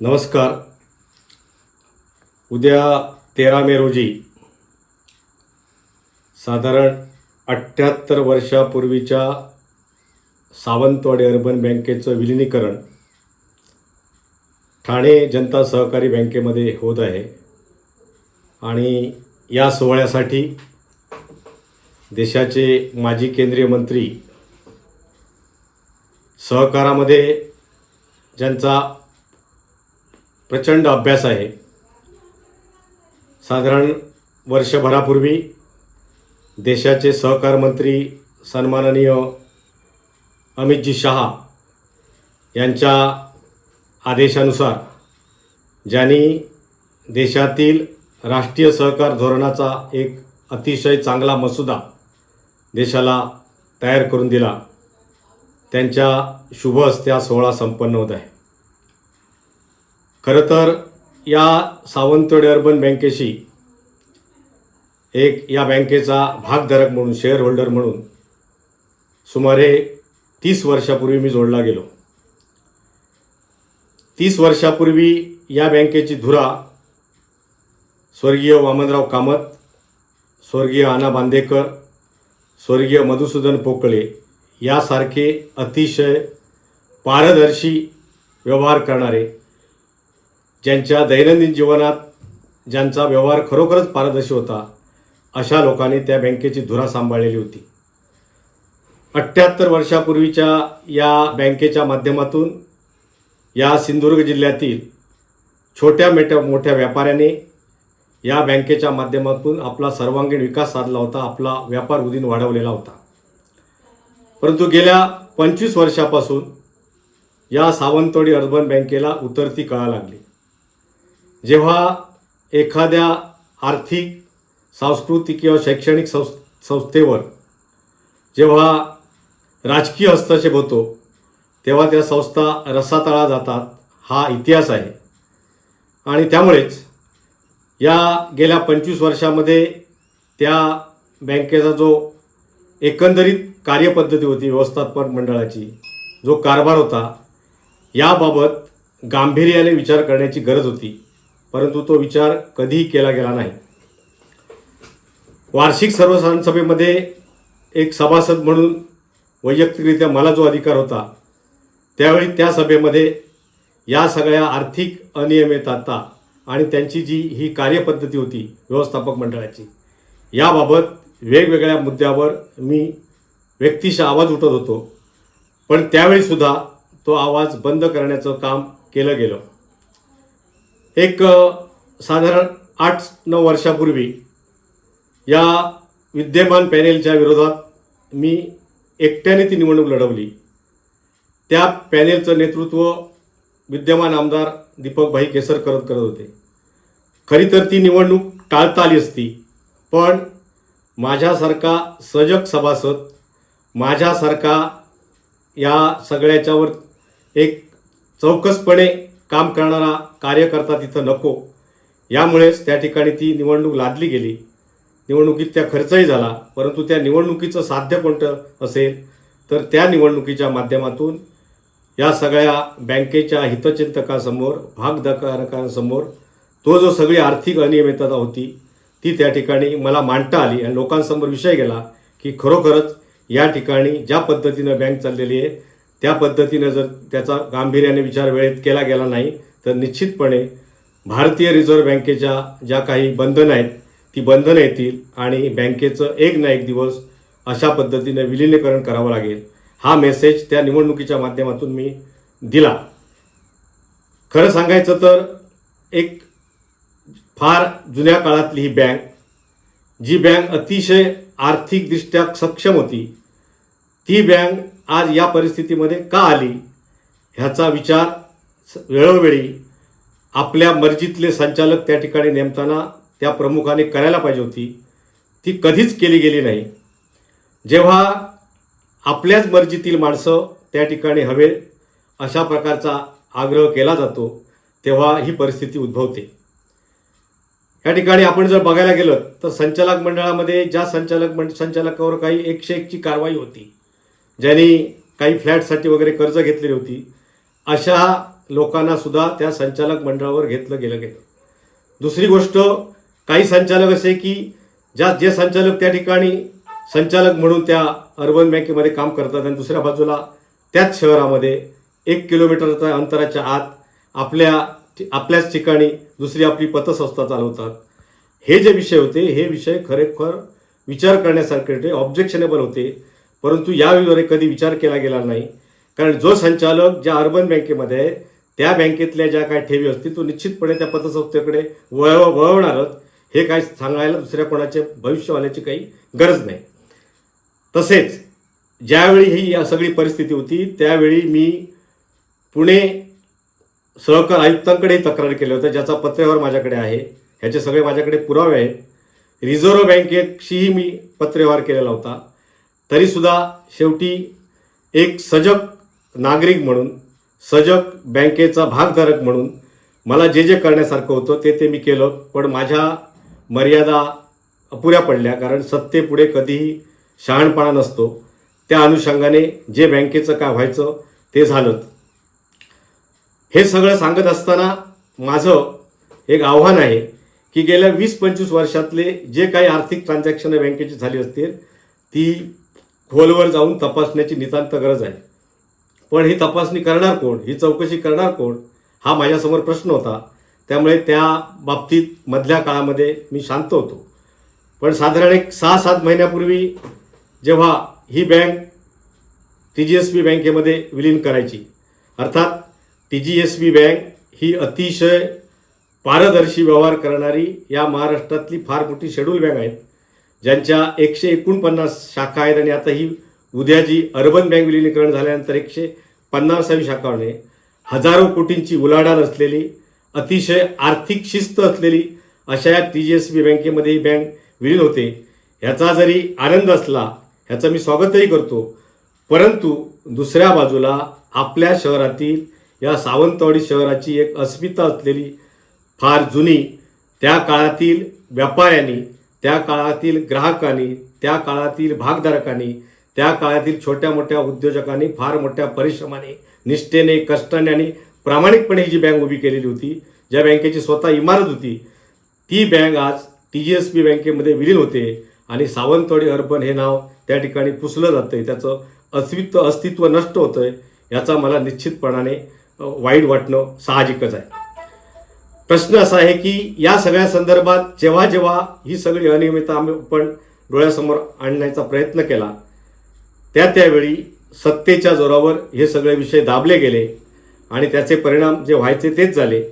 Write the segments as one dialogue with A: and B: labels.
A: नमस्कार. उद्या तेरा मे रोजी साधारण अठ्ठ्याहत्तर वर्षापूर्वीच्या सावंतवाडी अर्बन बँकेचं विलिनीकरण ठाणे जनता सहकारी बँकेमध्ये होत आहे आणि या सोहळ्यासाठी देशाचे माजी केंद्रीय मंत्री सहकारामध्ये ज्यांचा प्रचंड अभ्यास आहे. साधारण वर्षभरापूर्वी देशाचे सहकार मंत्री सन्माननीय अमितजी शहा यांच्या आदेशानुसार ज्यांनी देशातील राष्ट्रीय सहकार धोरणाचा एक अतिशय चांगला मसुदा देशाला तयार करून दिला त्यांच्या शुभ हस्ते हा सोहळा संपन्न होत आहे. खरं तर या सावंतवाडी अर्बन बँकेशी एक या बँकेचा भागधारक म्हणून शेअर होल्डर म्हणून सुमारे तीस वर्षापूर्वी मी जोडला गेलो. तीस वर्षापूर्वी या बँकेची धुरा स्वर्गीय वामनराव कामत स्वर्गीय आना बांदेकर स्वर्गीय मधुसूदन पोकळे यासारखे अतिशय पारदर्शी व्यवहार करणारे ज्यांच्या दैनंदिन जीवनात ज्यांचा व्यवहार खरोखरच पारदर्शी होता अशा लोकांनी त्या बँकेची धुरा सांभाळलेली होती. अठ्ठ्याहत्तर वर्षापूर्वीच्या या बँकेच्या माध्यमातून या सिंधुदुर्ग जिल्ह्यातील छोट्या मेट्या मोठ्या व्यापाऱ्याने या बँकेच्या माध्यमातून आपला सर्वांगीण विकास साधला होता आपला व्यापार उदीन वाढवलेला होता. परंतु गेल्या पंचवीस वर्षापासून या सावंतवाडी अर्बन बँकेला उतरती कळा लागली. जेव्हा एखाद्या आर्थिक सांस्कृतिक किंवा शैक्षणिक संस् संस्थेवर जेव्हा राजकीय हस्तक्षेप होतो तेव्हा त्या संस्था रसातळा जातात हा इतिहास आहे. आणि त्यामुळेच या गेल्या पंचवीस वर्षामध्ये त्या बँकेचा जो एकंदरीत कार्यपद्धती होती व्यवस्थापन मंडळाची जो कारभार होता याबाबत गांभीर्याने विचार करण्याची गरज होती. परंतु तो विचार कधीही केला गेला नाही. वार्षिक सर्वसाधारण सभेमध्ये एक सभासद म्हणून वैयक्तिकरित्या मला जो अधिकार होता त्यावेळी त्या सभेमध्ये या सगळ्या आर्थिक अनियमितता आणि त्यांची जी ही कार्यपद्धती होती व्यवस्थापक मंडळाची याबाबत वेगवेगळ्या मुद्द्यावर मी व्यक्तिशः आवाज उठत होतो. पण त्यावेळीसुद्धा तो आवाज बंद करण्याचं काम केलं गेलं. एक साधारण आठ नऊ वर्षापूर्वी या विद्यमान पॅनेलच्या विरोधात मी एकट्याने ती निवडणूक लढवली. त्या पॅनेलचं नेतृत्व विद्यमान आमदार दीपकभाई केसर करत करत होते. खरी तर ती निवडणूक टाळता आली असती पण माझ्यासारखा सजग सभासद माझ्यासारखा या सगळ्याच्यावर एक चौकसपणे काम करणारा कार्यकर्ता तिथं नको. यामुळेच त्या ठिकाणी ती निवडणूक लादली गेली. निवडणुकीत त्या खर्चही झाला परंतु त्या निवडणुकीचं साध्य कोणतं असेल तर त्या निवडणुकीच्या माध्यमातून या सगळ्या बँकेच्या हितचिंतकासमोर भागधारकांसमोर तो जो सगळी आर्थिक अनियमितता होती ती त्या ठिकाणी मला मांडता आली आणि लोकांसमोर विषय गेला की खरोखरच या ठिकाणी ज्या पद्धतीनं बँक चाललेली आहे त्या पद्धतीनं जर त्याचा गांभीर्याने विचार वेळेत केला गेला नाही तर निश्चितपणे भारतीय रिझर्व्ह बँकेच्या ज्या काही बंधनं आहेत ती बंधनं येतील आणि बँकेचं एक ना एक दिवस अशा पद्धतीने विलिनीकरण करावं लागेल. हा मेसेज त्या निवडणुकीच्या माध्यमातून मी दिला. खरं सांगायचं तर एक फार जुन्या काळातली ही बँक जी बँक अतिशय आर्थिकदृष्ट्या सक्षम होती ती बँक आज या परिस्थितीमध्ये का आली? ह्याचा विचार स- वेळोवेळी आपल्या मर्जीतले संचालक त्या ठिकाणी नेमताना त्या प्रमुखाने करायला पाहिजे होती. ती कधीच केली गेली नाही. जेव्हा आपल्याच मर्जीतील माणसं त्या ठिकाणी हवे अशा प्रकारचा आग्रह केला जातो तेव्हा ही परिस्थिती उद्भवते. या ठिकाणी आपण जर बघायला गेलं तर संचालक मंडळामध्ये ज्या संचालक मंड संचालकावर काही एकशे एकची कारवाई होती ज्यांनी काही फ्लॅटसाठी वगैरे कर्ज घेतलेली होती अशा लोकांना सुद्धा त्या संचालक मंडळावर घेतलं गेलं गेलं. दुसरी गोष्ट काही संचालक असे की ज्या जे संचालक त्या ठिकाणी संचालक म्हणून त्या अर्बन बँकेमध्ये काम करतात आणि दुसऱ्या बाजूला त्याच शहरामध्ये एक किलोमीटरच्या अंतराच्या आत आपल्या आपल्याच ठिकाणी दुसरी आपली पतसंस्था चालवतात. हे जे विषय होते हे विषय खरेखर विचार करण्यासारखे होते ऑब्जेक्शनेबल होते परंतु याविषयी कधी विचार केला गेला नाही. कारण जो संचालक ज्या अर्बन बँकेमध्ये आहे त्या बँकेतल्या ज्या काय ठेवी असतील तो निश्चितपणे त्या पतसंस्थेकडे वळव वळवणारच. हे काय सांगायला दुसऱ्या कोणाचे भविष्यवाल्याची काही गरज नाही. तसेच ज्यावेळी ही या सगळी परिस्थिती होती त्यावेळी मी पुणे सहकार आयुक्तांकडेही तक्रार केली होती ज्याचा पत्रव्यवहार माझ्याकडे आहे. ह्याचे सगळे माझ्याकडे पुरावे आहेत. रिझर्व्ह बँकेशीही मी पत्रव्यवहार केलेला होता. तरीसुद्धा शेवटी एक सजग नागरिक म्हणून सजग बँकेचा भागधारक म्हणून मला जे जे करण्यासारखं होतं ते ते मी केलं. पण माझ्या मर्यादा अपुऱ्या पडल्या कारण सत्तेपुढे कधीही शहाणपणा नसतो. त्या अनुषंगाने जे बँकेचं काय व्हायचं ते झालं. हे सगळं सांगत असताना माझं एक आव्हान आहे की गेल्या वीस पंचवीस वर्षातले जे काही आर्थिक ट्रान्झॅक्शन बँकेची झाली असतील ती खोलवर जाऊन तपासण्याची नितांत गरज आहे. पण ही तपासणी करणार कोण? ही चौकशी करणार कोण? हा माझ्यासमोर प्रश्न होता. त्यामुळे त्या बाबतीत मधल्या काळामध्ये मी शांत होतो. पण साधारण एक सहा सात महिन्यापूर्वी जेव्हा ही bank T G S B बँकेमध्ये विलीन करायची. अर्थात T G S B bank ही अतिशय पारदर्शी व्यवहार करणारी या महाराष्ट्रातली फार मोठी शेड्यूल बँक आहेत. ज्यांच्या एकशे एकोणपन्नास शाखा आहेत आणि आता ही उद्या जी अर्बन बँक विलिनीकरण झाल्यानंतर एकशे पन्नासावी शाखा हजारो कोटींची उलाढाल असलेली अतिशय आर्थिक शिस्त असलेली अशा या टी जी एस बी बँकेमध्ये ही बँक विलीन होते ह्याचा जरी आनंद असला ह्याचं मी स्वागतही करतो. परंतु दुसऱ्या बाजूला आपल्या शहरातील या सावंतवाडी शहराची एक अस्मिता असलेली फार जुनी त्या काळातील व्यापाऱ्यांनी त्या काळातील ग्राहकांनी त्या काळातील भागधारकांनी त्या काळातील छोट्या मोठ्या उद्योजकांनी फार मोठ्या परिश्रमाने निष्ठेने कष्टाने आणि प्रामाणिकपणे जी बँक उभी केलेली होती ज्या बँकेची स्वतः इमारत होती ती बँक आज टी जी एस बी बँकेमध्ये विलीन होते आणि सावंतवाडी अर्बन हे नाव त्या ठिकाणी पुसलं जातं आहे त्याचं अस्तित्व अस्तित्व नष्ट होतं आहे याचा मला निश्चितपणाने वाईट वाटणं साहजिकच आहे. प्रश्न असा आहे की या सगळ्या संदर्भात जेव्हा जेव्हा ही सगळी अनियमितता आम्ही आपण डोळ्यासमोर आणण्याचा प्रयत्न केला त्या त्यावेळी सत्तेच्या जोरावर हे सगळे विषय दाबले गेले आणि त्याचे परिणाम जे व्हायचे तेच झाले.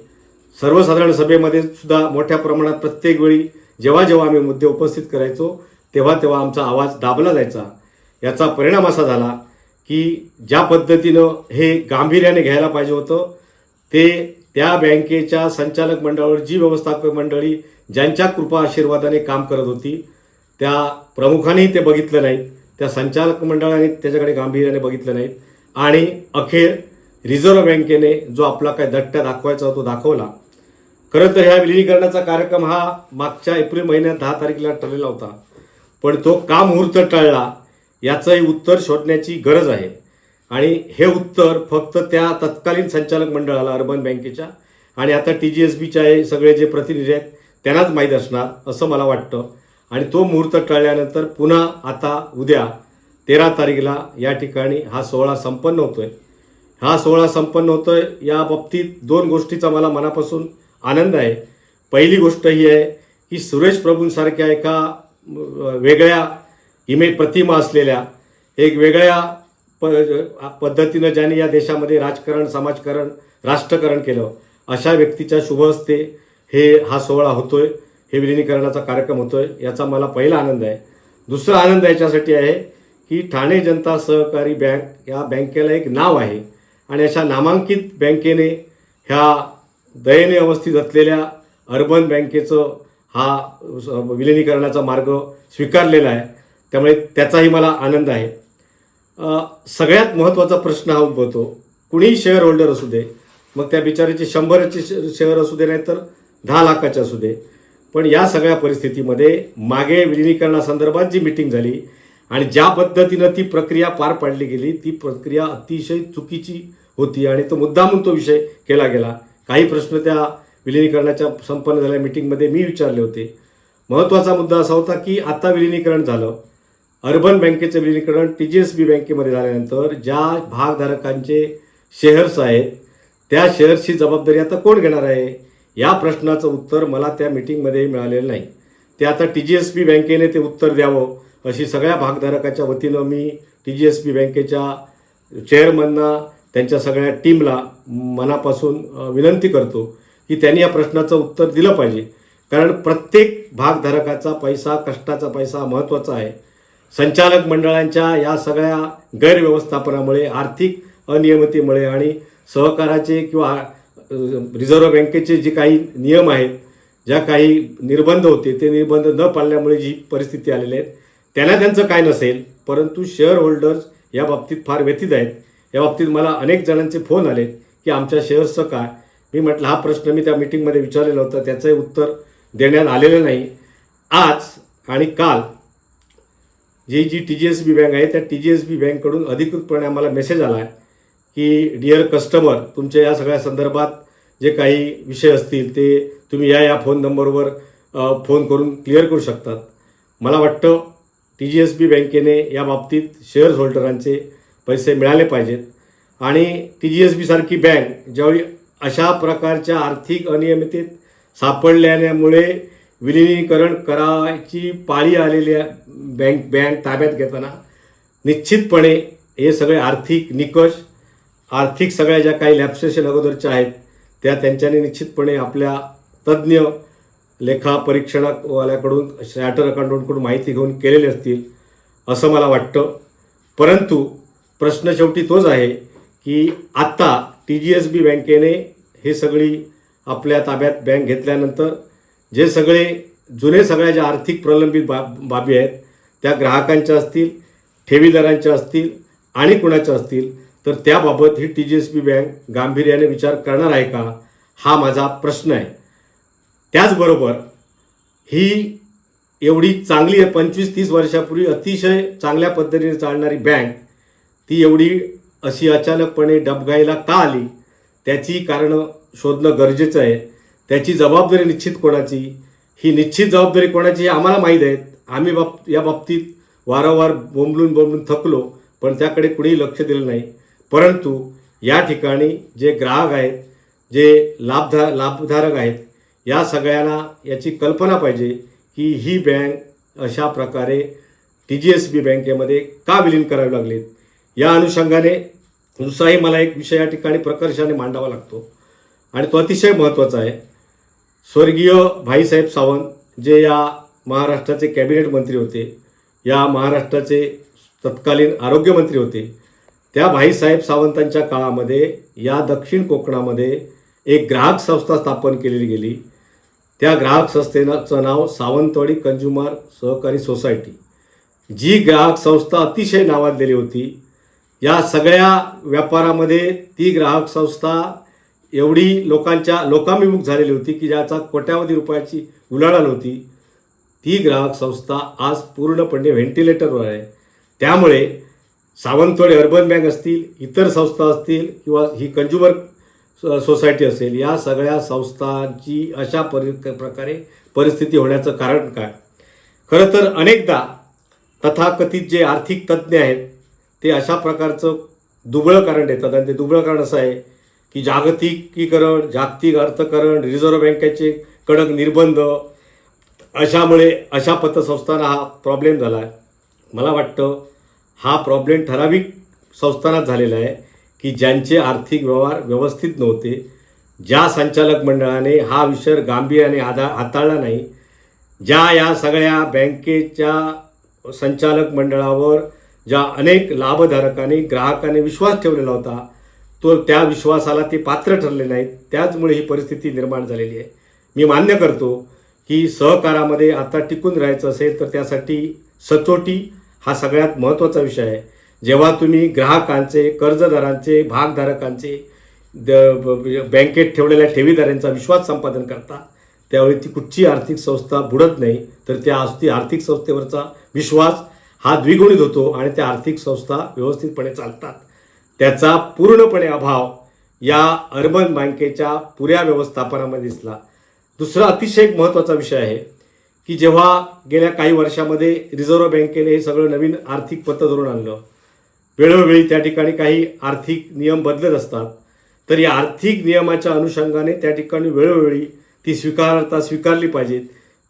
A: सर्वसाधारण सभेमध्ये सुद्धा मोठ्या प्रमाणात प्रत्येक वेळी जेव्हा जेव्हा आम्ही मुद्दे उपस्थित करायचो तेव्हा तेव्हा आमचा आवाज दाबला जायचा. याचा परिणाम असा झाला की ज्या पद्धतीनं हे गांभीर्याने घ्यायला पाहिजे होतं ते त्या बँकेच्या संचालक मंडळावर जी व्यवस्थापक मंडळी ज्यांच्या कृपा आशीर्वादाने काम करत होती त्या प्रमुखांनी ते बघितलं नाहीत त्या संचालक मंडळाने त्याच्याकडे गांभीर्याने बघितलं नाहीत आणि अखेर रिझर्व्ह बँकेने जो आपला काय दट्ट्या दाखवायचा तो दाखवला. खरं तर ह्या विलिनीकरणाचा कार्यक्रम हा मागच्या एप्रिल महिन्यात दहा तारखेला ठरलेला होता. पण तो का मुहूर्त टळला याचंही उत्तर शोधण्याची गरज आहे. आणि हे उत्तर फक्त त्या तत्कालीन संचालक मंडळाला अर्बन बँकेच्या आणि आता टी जी एस बीच्या हे सगळे जे प्रतिनिधी आहेत त्यांनाच माहीत असणार असं मला वाटतं. आणि तो मुहूर्त टळल्यानंतर पुन्हा आता उद्या तेरा तारखेला या ठिकाणी हा सोहळा संपन्न होतोय. हा सोहळा संपन्न होतोय या बाबतीत दोन गोष्टीचा मला मनापासून आनंद आहे. पहिली गोष्ट ही आहे की सुरेश प्रभूंसारख्या एका वेगळ्या इमे प्रतिमा असलेल्या एक वेगळ्या प पद्धतीनं ज्याने या देशामध्ये राजकारण समाजकारण राष्ट्रकरण केलं अशा व्यक्तीच्या शुभ हस्ते हे हा सोहळा होतोय हे विलिनीकरणाचा कार्यक्रम होतोय याचा मला पहिला आनंद आहे. दुसरा आनंद याच्यासाठी आहे की ठाणे जनता सहकारी बँक या बँकेला एक नाव आहे आणि अशा नामांकित बँकेने ह्या दयनीय अवस्थेत असलेल्या अर्बन बँकेचं हा विलिनीकरणाचा मार्ग स्वीकारलेला आहे. त्यामुळे त्याचाही मला आनंद आहे. सगळ्यात महत्त्वाचा प्रश्न हा उद्भवतो. कुणीही शेअर होल्डर असू दे मग त्या बिचारीचे शंभराचे शेअर असू दे नाही तर दहा लाखाचे असू दे. पण या सगळ्या परिस्थितीमध्ये मागे विलिनीकरणासंदर्भात जी मिटिंग झाली आणि ज्या पद्धतीनं ती प्रक्रिया पार पाडली गेली ती प्रक्रिया अतिशय चुकीची होती आणि तो मुद्दामून तो विषय केला गेला. काही प्रश्न त्या विलिनीकरणाच्या संपन्न झालेल्या मिटिंगमध्ये मी विचारले होते. महत्त्वाचा मुद्दा असा होता की आता विलिनीकरण झालं. अर्बन बँकेचं विलीनीकरण टी जी एस बी बँकेमध्ये झाल्यानंतर ज्या भागधारकांचे शेअर्स आहेत त्या शेअर्सची जबाबदारी आता कोण घेणार आहे? या प्रश्नाचं उत्तर मला त्या मिटिंगमध्ये मिळालेलं नाही. ते आता टी जी एस बी बँकेने ते उत्तर द्यावं अशी सगळ्या भागधारकाच्या वतीनं मी टी जी एस बी बँकेच्या चेअरमनना त्यांच्या सगळ्या टीमला मनापासून विनंती करतो की त्यांनी या प्रश्नाचं उत्तर दिलं पाहिजे. कारण प्रत्येक भागधारकाचा पैसा कष्टाचा पैसा महत्त्वाचा आहे. संचालक मंडळांच्या या सगळ्या गैरव्यवस्थापनामुळे आर्थिक अनियमितेमुळे आणि सहकाराचे किंवा रिझर्व्ह बँकेचे जे काही नियम आहेत ज्या काही निर्बंध होते ते निर्बंध न पाळल्यामुळे जी परिस्थिती आलेली आहेत त्यांना त्यांचं काय नसेल परंतु शेअर होल्डर्स या बाबतीत फार व्यथित आहेत. या बाबतीत मला अनेक जणांचे फोन आले की आमच्या शेअर्सचं काय? मी म्हटलं हा प्रश्न मी त्या मिटिंगमध्ये विचारलेला होता त्याचंही उत्तर देण्यात आलेलं नाही. आज आणि काल जी जी T G S B bank आहे त्या टी जी एस बी बँककडून अधिकृतपणे आम्हाला मेसेज आला आहे की डिअर कस्टमर तुमच्या या सगळ्या संदर्भात जे काही विषय असतील ते तुम्ही या या फोन नंबरवर फोन करून क्लिअर करू शकतात. मला वाटतं टी जी एस बी बँकेने या बाबतीत शेअर्स होल्डरांचे पैसे मिळाले पाहिजेत. आणि टी जी एस बीसारखी बँक ज्यावेळी अशा प्रकारच्या आर्थिक अनियमितेत सापडल्यामुळे विलिनीकरण करायची पाळी आलेल्या बँक बँक ताब्यात घेताना. निश्चितपणे हे सगळे आर्थिक निकष आर्थिक सगळ्या ज्या काही लॅप्सेशन अगोदरच्या आहेत त्या त्यांच्याने निश्चितपणे आपल्या तज्ज्ञ लेखा परीक्षणवाल्याकडून शॅटर अकाउंटंटकडून माहिती घेऊन केलेले असतील असं मला वाटतं. परंतु प्रश्न शेवटी तोच आहे की आत्ता टी जी एस बी बँकेने हे सगळी आपल्या ताब्यात बँक घेतल्यानंतर जे सगळे जुने सगळ्या ज्या आर्थिक प्रलंबित बा बाबी आहेत त्या ग्राहकांच्या असतील ठेवीदारांच्या असतील आणि कुणाच्या असतील तर त्याबाबत ही T G S B bank गांभीर्याने विचार करणार आहे का हा माझा प्रश्न आहे. त्याचबरोबर ही एवढी चांगली आहे पंचवीस तीस वर्षापूर्वी अतिशय चांगल्या पद्धतीने चालणारी बँक ती एवढी अशी अचानकपणे डबघाईला का आली त्याची कारणं शोधणं गरजेचं आहे. त्याची जबाबदारी निश्चित कोणाची? ही निश्चित जबाबदारी कोणाची हे आम्हाला माहीत आहेत. आम्ही बाब या बाबतीत वारंवार बोंबलून बोंबलून थकलो पण त्याकडे कुणीही लक्ष दिलं नाही. परंतु या ठिकाणी जे ग्राहक आहेत जे लाभधा लाभधारक आहेत या सगळ्यांना याची कल्पना पाहिजे की ही बँक अशा प्रकारे टी जी एस बी बँकेमध्ये का विलीन करावे लागलेत या अनुषंगाने दुसराही मला एक विषय या ठिकाणी प्रकर्षाने मांडावा लागतो. आणि तो अतिशय महत्त्वाचा आहे. स्वर्गीय भाईसाहेब सावंत जे या महाराष्ट्राचे कॅबिनेट मंत्री होते या महाराष्ट्राचे तत्कालीन आरोग्यमंत्री होते त्या भाईसाहेब सावंतांच्या काळामध्ये या दक्षिण कोकणामध्ये एक ग्राहक संस्था स्थापन केलेली गेली. त्या ग्राहक संस्थेचं नाव सावंतवाडी कंझ्युमर सहकारी सोसायटी. जी ग्राहक संस्था अतिशय नावाजलेली होती. या सगळ्या व्यापारामध्ये ती ग्राहक संस्था एवढी लोकांच्या लोकाभिमुख झालेली होती की ज्याचा कोट्यावधी रुपयाची उलाढाल होती. ती ग्राहक संस्था आज पूर्णपणे व्हेंटिलेटरवर आहे. त्यामुळे सावंतवाडी अर्बन बँक असतील इतर संस्था असतील किंवा ही कंज्युमर सोसायटी असेल या सगळ्या संस्थांची अशा परि प्रकारे परिस्थिती होण्याचं कारण काय? खरं तर अनेकदा तथाकथित जे आर्थिक तज्ज्ञ आहेत ते अशा प्रकारचं दुबळं कारण देतात. आणि ते दुबळं कारण असं आहे की जागतिकीकरण जागतिक अर्थकरण रिझर्व्ह बँकेचे कडक निर्बंध अशामुळे अशा पतसंस्थांना हा प्रॉब्लेम झाला आहे मला वाटतं हा प्रॉब्लेम ठराविक संस्थानात झालेला आहे की ज्यांचे आर्थिक व्यवहार व्यवस्थित नव्हते ज्या संचालक मंडळाने हा विषय गांभीर्याने आधा हाताळला नाही ज्या या सगळ्या बँकेच्या संचालक मंडळावर ज्या अनेक लाभधारकांनी ग्राहकांनी विश्वास ठेवलेला होता तो त्या विश्वासाला ते पात्र ठरले नाहीत. त्याचमुळे ही परिस्थिती निर्माण झालेली आहे. मी मान्य करतो की सहकारामध्ये आता टिकून राहायचं असेल तर त्यासाठी सचोटी हा सगळ्यात महत्त्वाचा विषय आहे. जेव्हा तुम्ही ग्राहकांचे कर्जदारांचे भागधारकांचे द ब- बँकेत ठेवलेल्या ठेवीदारांचा विश्वास संपादन करता त्यावेळी ती कुठची आर्थिक संस्था बुडत नाही तर त्या ती आर्थिक संस्थेवरचा विश्वास हा द्विगुणित होतो आणि त्या आर्थिक संस्था व्यवस्थितपणे चालतात. त्याचा पूर्णपणे अभाव या अर्बन बँकेच्या पुऱ्या व्यवस्थापनामध्ये दिसला. दुसरा अतिशय एक महत्त्वाचा विषय आहे की जेव्हा गेल्या काही वर्षामध्ये रिझर्व्ह बँकेने हे सगळं नवीन आर्थिक पतधोरण आणलं वेळोवेळी त्या ठिकाणी काही आर्थिक नियम बदलत असतात तर या आर्थिक नियमाच्या अनुषंगाने त्या ठिकाणी वेळोवेळी ती स्वीकारता स्वीकारली पाहिजेत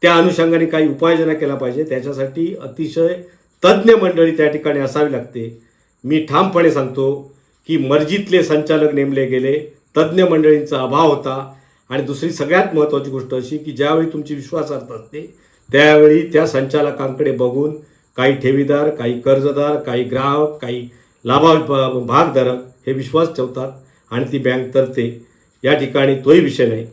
A: त्या अनुषंगाने काही उपाययोजना केल्या पाहिजे. त्याच्यासाठी अतिशय तज्ज्ञ मंडळी त्या ठिकाणी असावी लागते. मी ठामपणे सांगतो की मर्जीतले संचालक नेमले गेले तज्ज्ञ मंडळींचा अभाव होता. आणि दुसरी सगळ्यात महत्त्वाची गोष्ट अशी की ज्यावेळी तुमची विश्वासार्थ असते त्यावेळी त्या संचालकांकडे बघून काही ठेवीदार काही कर्जदार काही ग्राहक काही लाभा भागधारक हे विश्वास ठेवतात आणि ती बँक तरते. या ठिकाणी तोही विषय नाही.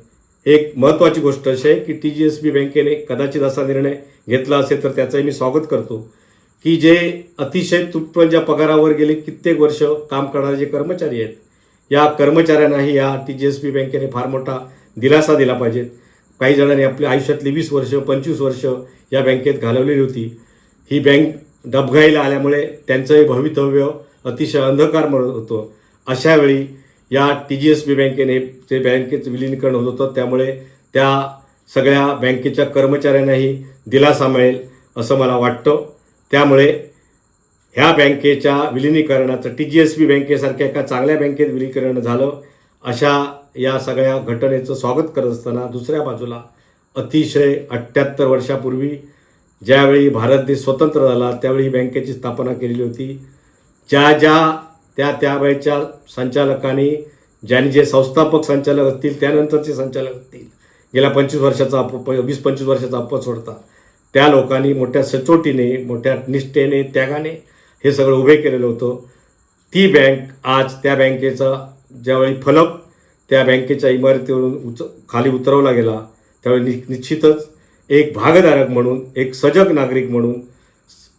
A: एक महत्त्वाची गोष्ट अशी आहे की टी जी एस बी बँकेने कदाचित असा निर्णय घेतला असेल तर त्याचंही मी स्वागत करतो. की जे अतिशय तुटपुंज्या पगारावर गेले कित्येक वर्ष काम करणारे जे कर्मचारी आहेत या कर्मचाऱ्यांनाही या टी जी एस बी बँकेने फार मोठा दिलासा दिला पाहिजेत काही जणांनी आपल्या आयुष्यातली वीस वर्ष पंचवीस वर्ष या बँकेत घालवलेली होती. ही बँक डबघाईला आल्यामुळे त्यांचंही भवितव्य अतिशय अंधकार म्हणत होतं. अशावेळी या टी जी एस बी बँकेने ते बँकेचं विलीनीकरण होत होतं त्यामुळे त्या सगळ्या बँकेच्या कर्मचाऱ्यांनाही दिलासा मिळेल असं मला वाटतं. त्यामुळे ह्या बँकेच्या विलिनीकरणाचं टी जी एस बी बँकेसारख्या एका चांगल्या बँकेत विलिनीकरण झालं अशा या सगळ्या घटनेचं स्वागत करत असताना दुसऱ्या बाजूला अतिशय अठ्ठ्याहत्तर वर्षापूर्वी ज्यावेळी भारत देश स्वतंत्र झाला त्यावेळी ही बँकेची स्थापना केलेली होती. ज्या ज्या त्या त्यावेळच्या संचालकांनी ज्यांनी जे संस्थापक संचालक असतील त्यानंतरचे संचालक असतील गेल्या पंचवीस वर्षाचा अप वीस पंचवीस वर्षाचा अप्प सोडता. त्या लोकांनी मोठ्या सचोटीने मोठ्या निष्ठेने त्यागाने हे सगळं उभे केलेलं होतं. ती बँक आज त्या बँकेचा ज्यावेळी फलक त्या बँकेच्या इमारतीवरून उच खाली उतरवला गेला त्यावेळी नि निश्चितच एक भागधारक म्हणून एक सजग नागरिक म्हणून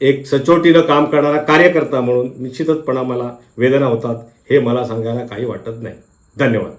A: एक सचोटीनं काम करणारा कार्यकर्ता म्हणून निश्चितचपणा मला वेदना होतात हे मला सांगायला काही वाटत नाही. धन्यवाद.